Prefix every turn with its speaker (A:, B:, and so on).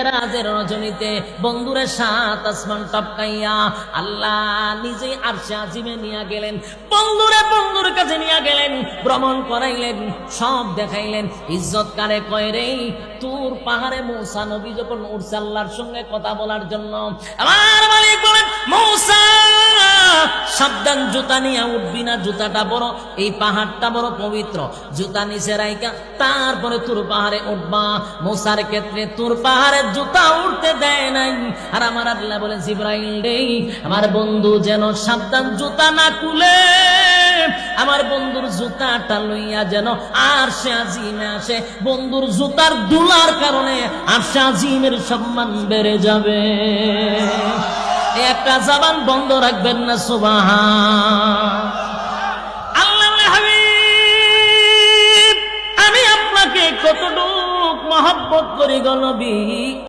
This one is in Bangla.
A: মেরাজের রজনীতে বন্ধুরে সাত আসমান টপকাইয়া আল্লাহ নিজেই আরশে আজিমে নিয়ে গেলেন। বন্ধুরে বন্ধুর কাছে নিয়ে গেলেন, ভ্রমণ করাইলেন, সব দেখাইলেন। ইজ্জত কারে কয় রে? তোর পাহাড়ে মৌসা নবী যখন উঠছে আল্লাহর সঙ্গে কথা বলার জন্য। আমার মালিক বলেন সাবধান, জুতা নিয়ে উঠবি না, জুতাটা বড়, এই পাহাড়টা বড় পবিত্র। জুতা নিচে রাইকা তারপরে তোর পাহাড়ে উঠবা। মৌসার ক্ষেত্রে তোর পাহাড়ে জুতা উঠতে দেয় নাই। আর আমার আল্লাহ বলে জিব্রাইল রে, আমার বন্ধু যেন সাবধান জুতা না খুলে, আমার বন্ধুর জুতাটা লইয়া যেন আর সে আজিমে আসে। বন্ধুর জুতার দুলার কারণে আর সে আজিমের সম্মান বেড়ে যাবে। একটা জবান বন্ধ রাখবেন না সুবাহ আমি আপনাকে কতটুক মহব্বত করি গলবি